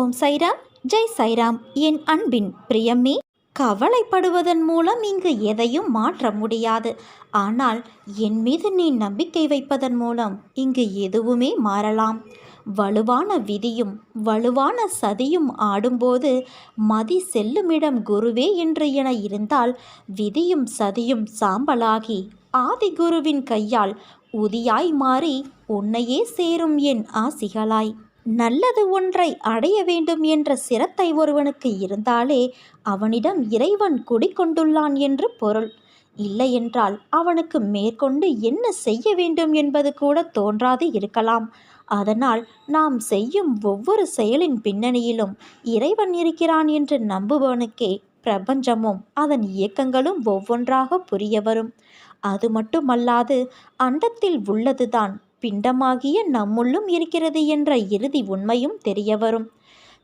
ஓம் சைராம் ஜெய் சைராம். என் அன்பின் பிரியமே கவலைப்படுவதன் மூலம் இங்கு எதையும் மாற்ற முடியாது. ஆனால் என் மீது நீ நம்பிக்கை வைப்பதன் மூலம் இங்கு எதுவுமே மாறலாம். வலுவான விதியும் வலுவான சதியும் ஆடும்போது மதி செல்லுமிடம் குருவே என்று என இருந்தால் விதியும் சதியும் சாம்பலாகி ஆதி குருவின் கையால் உதியாய் மாறி உன்னையே சேரும் என் ஆசிகளாய். நல்லது ஒன்றை அடைய வேண்டும் என்ற சிரத்தை ஒருவனுக்கு இருந்தாலே அவனிடம் இறைவன் குடிக்கொண்டுள்ளான் என்று பொருள். இல்லையென்றால் அவனுக்கு மேற்கொண்டு என்ன செய்ய வேண்டும் என்பது கூட தோன்றாது இருக்கலாம். அதனால் நாம் செய்யும் ஒவ்வொரு செயலின் பின்னணியிலும் இறைவன் இருக்கிறான் என்று நம்புபவனுக்கே பிரபஞ்சமும் அதன் இயக்கங்களும் ஒவ்வொன்றாக புரிய வரும். அது மட்டுமல்லாது அண்டத்தில் உள்ளதுதான் பிண்டமாகிய நம்முள்ளும் இருக்கிறது என்ற இறுதி உண்மையும் தெரிய வரும்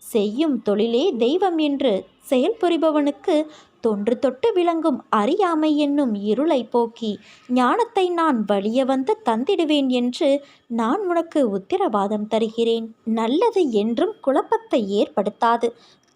செய்யும் தொழிலே தெய்வம் என்று செயல்புரிபவனுக்கு தொன்று தொட்டு விளங்கும் அறியாமை என்னும் இருளை போக்கி ஞானத்தை நான் வழிய வந்து தந்திடுவேன் என்று நான் உனக்கு உத்திரவாதம் தருகிறேன். நல்லது என்றும் குழப்பத்தை ஏற்படுத்தாது.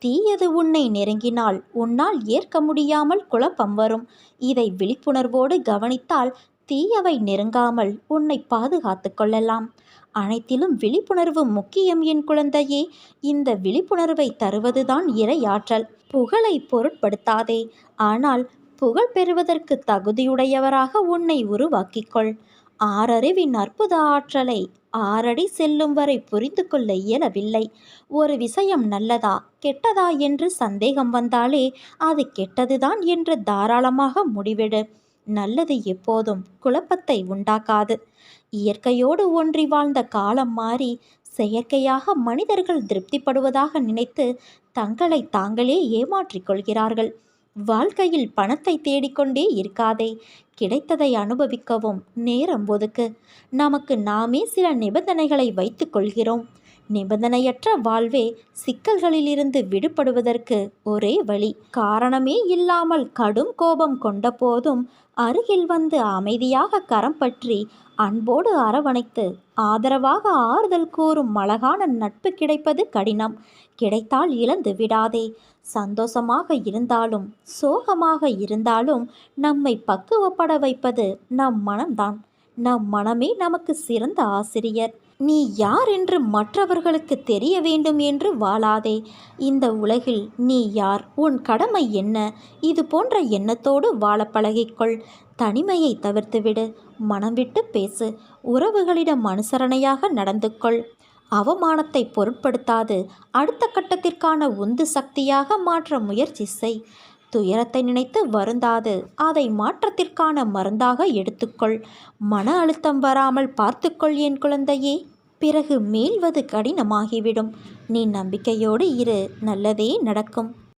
தீயது உன்னை நெருங்கினால் உன்னால் ஏற்க முடியாமல் குழப்பம் வரும். இதை விழிப்புணர்வோடு கவனித்தால் தீயவை நெருங்காமல் உன்னை பாதுகாத்து கொள்ளலாம். அனைத்திலும் விழிப்புணர்வு முக்கியம் என் குழந்தையே. இந்த விழிப்புணர்வை தருவதுதான் இறையாற்றல் புகழை பொருட்படுத்தாதே. ஆனால் புகழ் பெறுவதற்கு தகுதியுடையவராக உன்னை உருவாக்கிக்கொள். ஆறறிவின் அற்புத ஆற்றலை ஆறடி செல்லும் வரை புரிந்து கொள்ள இயலவில்லை. ஒரு விஷயம் நல்லதா கெட்டதா என்று சந்தேகம் வந்தாலே அது கெட்டதுதான் என்று தாராளமாக முடிவிடு. நல்லது எப்போதும் குழப்பத்தை உண்டாக்காது. இயற்கையோடு ஒன்றி வாழ்ந்த காலம் மாறி செயற்கையாக மனிதர்கள் திருப்திப்படுவதாக நினைத்து தங்களை தாங்களே ஏமாற்றிக் கொள்கிறார்கள். வாழ்க்கையில் பணத்தை தேடிக்கொண்டே இருக்காதே கிடைத்ததை அனுபவிக்கவும் நேரம் ஒதுக்கு. நமக்கு நாமே சில நிபந்தனைகளை வைத்துக் கொள்கிறோம். நிபந்தனையற்ற வாழ்வே சிக்கல்களிலிருந்து விடுபடுவதற்கு ஒரே வழி. காரணமே இல்லாமல் கடும் கோபம் கொண்ட போதும் அருகில் வந்து அமைதியாக கரம் பற்றி அன்போடு அரவணைத்து ஆதரவாக ஆறுதல் கூறும் அழகான நட்பு கிடைப்பது கடினம். கிடைத்தால் இழந்து விடாதே. சந்தோஷமாக இருந்தாலும் சோகமாக இருந்தாலும் நம்மை பக்குவப்பட வைப்பது நம் மனம்தான். நம் மனமே நமக்கு சிறந்த ஆசிரியர். நீ யார் என்று மற்றவர்களுக்கு தெரிய வேண்டும் என்று வாழாதே. இந்த உலகில் நீ யார்? உன் கடமை என்ன? இது போன்ற எண்ணத்தோடு வாழ பழகிக்கொள். தனிமையை தவிர்த்துவிடு. மனம் விட்டு பேசு. உறவுகளிடம் அனுசரணையாக நடந்து கொள் அவமானத்தை பொருட்படுத்தாது. அடுத்த கட்டத்திற்கான உந்து சக்தியாக மாற்ற முயற்சி செய். துயரத்தை நினைத்து வருந்தாது. அதை மாற்றத்திற்கான மருந்தாக எடுத்துக்கொள். மன அழுத்தம் வராமல் பார்த்துக்கொள் என் குழந்தையே. பிறகு மீள்வது கடினமாகிவிடும். நீ நம்பிக்கையோடு இரு. நல்லதே நடக்கும்.